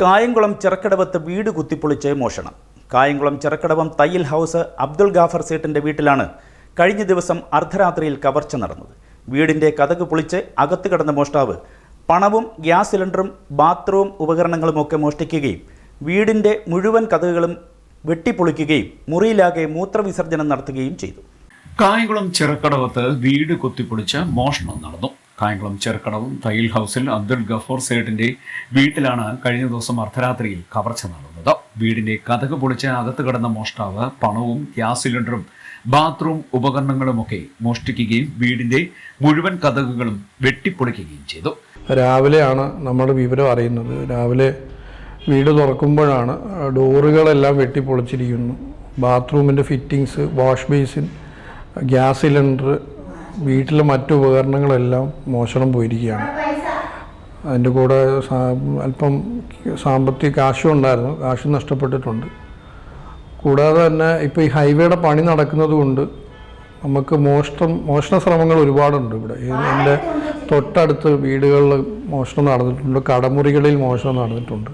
കായംകുളം ചിറക്കടവത്ത് വീട് കുത്തിപ്പൊളിച്ച് മോഷണം. കായംകുളം ചിറക്കടവം തയ്യൽ ഹൗസ് അബ്ദുൾ ഗാഫർ സേട്ടിന്റെ വീട്ടിലാണ് കഴിഞ്ഞ ദിവസം അർദ്ധരാത്രിയിൽ കവർച്ച നടന്നത്. വീടിന്റെ കതക് പൊളിച്ച് അകത്ത് കടന്ന മോഷ്ടാവ് പണവും ഗ്യാസ് സിലിണ്ടറും ബാത്റൂം ഉപകരണങ്ങളുമൊക്കെ മോഷ്ടിക്കുകയും വീടിന്റെ മുഴുവൻ കതകുകളും വെട്ടിപ്പൊളിക്കുകയും മുറിയിലാകെ മൂത്രവിസർജനം നടത്തുകയും ചെയ്തു. കായംകുളം ചെറുക്കടവത്ത് വീട് കുത്തിപ്പൊളിച്ച് മോഷണം നടന്നു. കായംകുളം ചെറുക്കടവും തയ്യൽ ഹൗസിൽ അബ്ദുൽ ഗഫൂർ സേട്ടിന്റെ വീട്ടിലാണ് കഴിഞ്ഞ ദിവസം അർദ്ധരാത്രിയിൽ കവർച്ച നടന്നത്. വീടിന്റെ കഥക് പൊളിച്ച് അകത്ത് കിടന്ന മോഷ്ടാവ് പണവും ഗ്യാസ് സിലിണ്ടറും ബാത്റൂം ഉപകരണങ്ങളുമൊക്കെ മോഷ്ടിക്കുകയും വീടിന്റെ മുഴുവൻ കഥകുകളും വെട്ടിപ്പൊളിക്കുകയും ചെയ്തു. രാവിലെയാണ് നമ്മൾ വിവരം അറിയുന്നത്. രാവിലെ വീട് തുറക്കുമ്പോഴാണ് ഡോറുകളെല്ലാം വെട്ടിപ്പൊളിച്ചിരിക്കുന്നു. ബാത്റൂമിന്റെ fittings wash basin gas cylinder വീട്ടിലെ മറ്റു ഉപകരണങ്ങളെല്ലാം മോഷണം പോയിരിക്കുകയാണ്. അതിന്റെ കൂടെ അല്പം സാമ്പത്തിക കാശും ഉണ്ടായിരുന്നു. കാശ് നഷ്ടപ്പെട്ടിട്ടുണ്ട്. കൂടാതെ തന്നെ ഇപ്പോൾ ഈ ഹൈവേയുടെ പണി നടക്കുന്നത് കൊണ്ട് നമുക്ക് മോഷണം മോഷണ ശ്രമങ്ങൾ ഒരുപാടുണ്ട് ഇവിടെ. എന്റെ തൊട്ടടുത്ത് വീടുകളിൽ മോഷണം നടന്നിട്ടുണ്ട്. കടമുറികളിൽ മോഷണം നടന്നിട്ടുണ്ട്.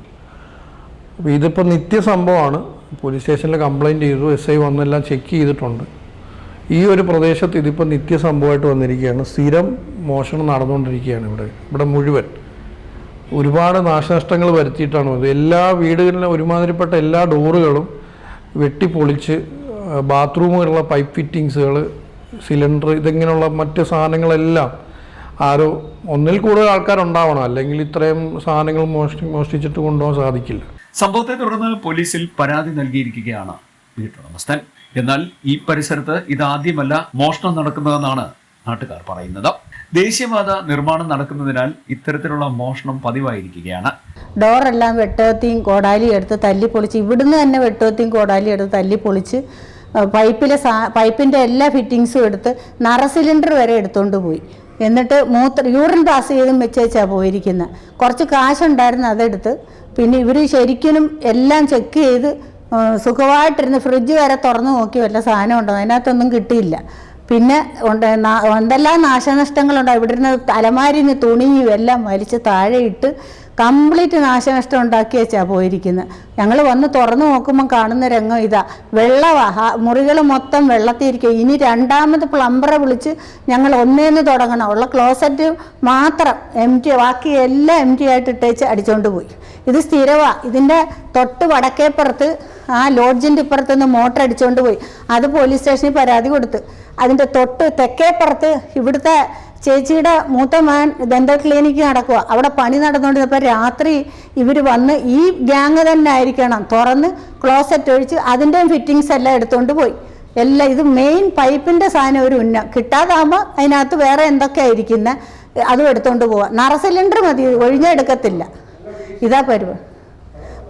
അപ്പോൾ ഇതിപ്പോൾ നിത്യ സംഭവമാണ് പോലീസ് സ്റ്റേഷനിൽ കംപ്ലയിന്റ് ചെയ്തു. എസ് ഐ വന്നെല്ലാം ചെക്ക് ചെയ്തിട്ടുണ്ട്. ഈ ഒരു പ്രദേശത്ത് ഇതിപ്പോൾ നിത്യസംഭവമായിട്ട് വന്നിരിക്കുകയാണ്. സ്ഥിരം മോഷണം നടന്നുകൊണ്ടിരിക്കുകയാണ് ഇവിടെ. ഇവിടെ മുഴുവൻ. ഒരുപാട് നാശനഷ്ടങ്ങൾ വരുത്തിയിട്ടാണ് ഇത് എല്ലാ വീടുകളിലും ഒരുമാതിരിപ്പെട്ട എല്ലാ ഡോറുകളും വെട്ടിപ്പൊളിച്ച് ബാത്റൂമുകളുള്ള പൈപ്പ് ഫിറ്റിങ്സുകൾ സിലിണ്ടർ ഇതിങ്ങനെയുള്ള മറ്റ് സാധനങ്ങളെല്ലാം ആരോ ഒന്നിൽ കൂടുതൽ ആൾക്കാരുണ്ടാവണം. അല്ലെങ്കിൽ ഇത്രയും സാധനങ്ങൾ മോഷ്ടി മോഷ്ടിച്ചിട്ട് കൊണ്ടുപോകാൻ സാധിക്കില്ല. സംഭവത്തെ തുടർന്ന് പോലീസിൽ പരാതി നൽകിയിരിക്കുകയാണ്. വീട്ടുടമസ്ഥൻ എന്നാൽ ഈ പരിസരത്ത് ഇതാദ്യമല്ല മോഷണം നടക്കുന്നതെന്നാണ് നാട്ടുകാർ പറയുന്നത്. ദേശീയപാത നിർമ്മാണം നടക്കുന്നതിനാൽ ഇത്തരത്തിലുള്ള മോഷണം പതിവായിരിക്കുകയാണ്. ഡോറെല്ലാം വെട്ടോത്തിയും കോടാലിയും എടുത്ത് തല്ലി പൊളിച്ച് ഇവിടുന്ന് തന്നെ വെട്ടോത്തിയും കോടാലിയും എടുത്ത് തല്ലി പൊളിച്ച് പൈപ്പിലെ സാ പൈപ്പിന്റെ എല്ലാ ഫിറ്റിങ്സും എടുത്ത് നറ സിലിണ്ടർ വരെ എടുത്തുകൊണ്ട് പോയി. എന്നിട്ട് മൂത്ര യൂറിൻ പാസ് ചെയ്തും വെച്ചേച്ചാണ് പോയിരിക്കുന്നത് കുറച്ച് കാശുണ്ടായിരുന്നു അതെടുത്ത്. പിന്നെ ഇവർ ശരിക്കും എല്ലാം ചെക്ക് ചെയ്ത് സുഖമായിട്ടിരുന്ന് ഫ്രിഡ്ജ് വരെ തുറന്ന് നോക്കി വല്ല സാധനം ഉണ്ടോ? അതിനകത്തൊന്നും കിട്ടിയില്ല. പിന്നെ ഉണ്ട് എന്തെല്ലാം നാശനഷ്ടങ്ങളുണ്ടോ? ഇവിടെ ഇരുന്ന് അലമാരിന്ന് തുണിയും എല്ലാം വലിച്ച് താഴെയിട്ട് കംപ്ലീറ്റ് നാശനഷ്ടം ഉണ്ടാക്കി വെച്ചാ പോയിരിക്കുന്നത് ഞങ്ങൾ വന്ന് തുറന്നു നോക്കുമ്പോൾ കാണുന്ന രംഗം ഇതാ. വെള്ളമാണ് മുറികൾ മൊത്തം വെള്ളത്തിരിക്കുക ഇനി രണ്ടാമത് പ്ലംബറെ വിളിച്ച് ഞങ്ങൾ ഒന്നേന്ന് തുടങ്ങണം. ഉള്ള ക്ലോസറ്റ് മാത്രം എം ടി ബാക്കി എല്ലാം എം ടി ആയിട്ട് ഇട്ടേച്ച് അടിച്ചോണ്ട് പോയി. ഇത് സ്ഥിരമാണ് ഇതിന്റെ തൊട്ട് വടക്കേപ്പുറത്ത് ആ ലോഡ്ജിന്റെ ഇപ്പുറത്ത് നിന്ന് മോട്ടർ അടിച്ചുകൊണ്ട് പോയി. അത് പോലീസ് സ്റ്റേഷനിൽ പരാതി കൊടുത്ത്. അതിന്റെ തൊട്ട് തെക്കേപ്പുറത്ത് ഇവിടുത്തെ ചേച്ചിയുടെ മൂത്ത മകൻ ദന്തൽ ക്ലിനിക്ക് നടക്കുക അവിടെ പണി നടന്നുകൊണ്ടിരുന്നപ്പോൾ രാത്രി ഇവർ വന്ന് ഈ ഗ്യാങ് തന്നെ ആയിരിക്കണം. തുറന്ന് ക്ലോസറ്റ് ഒഴിച്ച് അതിന്റെയും ഫിറ്റിങ്സ് എല്ലാം എടുത്തുകൊണ്ട് പോയി. എല്ലാം ഇത് മെയിൻ പൈപ്പിന്റെ സാധനം ഒരു ഉന്നം. കിട്ടാതാകുമ്പോൾ അതിനകത്ത് വേറെ എന്തൊക്കെയായിരിക്കുന്ന അതും എടുത്തുകൊണ്ട് പോവാം. നറ സിലിണ്ടർ മതി ഒഴിഞ്ഞെടുക്കത്തില്ല. ഇതാ പരിപാടി.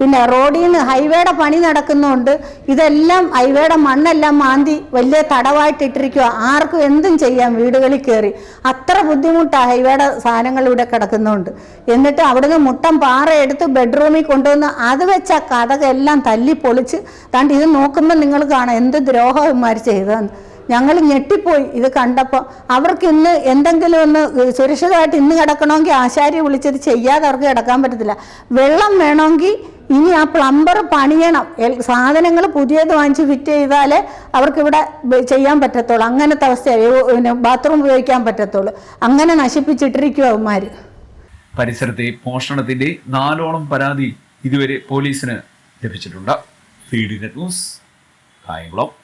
പിന്നെ റോഡിൽ നിന്ന് ഹൈവേയുടെ പണി നടക്കുന്നതുകൊണ്ട് ഇതെല്ലാം ഹൈവേയുടെ മണ്ണെല്ലാം മാന്തി വലിയ തടവായിട്ട് ഇട്ടിരിക്കുക ആർക്കും എന്തും ചെയ്യാം വീടുകളിൽ കയറി അത്ര ബുദ്ധിമുട്ടാണ് ഹൈവേയുടെ സാധനങ്ങൾ ഇവിടെ കിടക്കുന്നതുകൊണ്ട് എന്നിട്ട് അവിടുന്ന് മുട്ടം പാറ എടുത്ത് ബെഡ്റൂമിൽ കൊണ്ടുവന്ന് അത് വെച്ച കഥകെല്ലാം തല്ലി പൊളിച്ച് താണ്ട് ഇത് നോക്കുമ്പോൾ നിങ്ങൾ കാണാം എന്ത് ദ്രോഹന്മാർ ചെയ്തതെന്ന്. ഞങ്ങൾ ഞെട്ടിപ്പോയി ഇത് കണ്ടപ്പോൾ അവർക്ക് ഇന്ന് എന്തെങ്കിലും ഒന്ന് സുരക്ഷിതമായിട്ട് ഇന്ന് കിടക്കണമെങ്കിൽ ആശാരി വിളിച്ചത് ചെയ്യാതെ അവർക്ക് കിടക്കാൻ പറ്റത്തില്ല. വെള്ളം വേണമെങ്കിൽ ഇനി ആ പ്ലംബർ പണിയണം. സാധനങ്ങൾ പുതിയത് വാങ്ങിച്ച് ഫിറ്റ് ചെയ്താലേ അവർക്കിവിടെ ചെയ്യാൻ പറ്റത്തുള്ളൂ. അങ്ങനത്തെ അവസ്ഥയാണ് ബാത്റൂം ഉപയോഗിക്കാൻ പറ്റത്തുള്ളൂ. അങ്ങനെ നശിപ്പിച്ചിട്ടിരിക്കും അവന്മാർ പരിസരത്തെ പോഷണത്തിന്റെ നാലോളം പരാതി ഇതുവരെ പോലീസിന് ലഭിച്ചിട്ടുണ്ട്. Feed news Kayamkulam.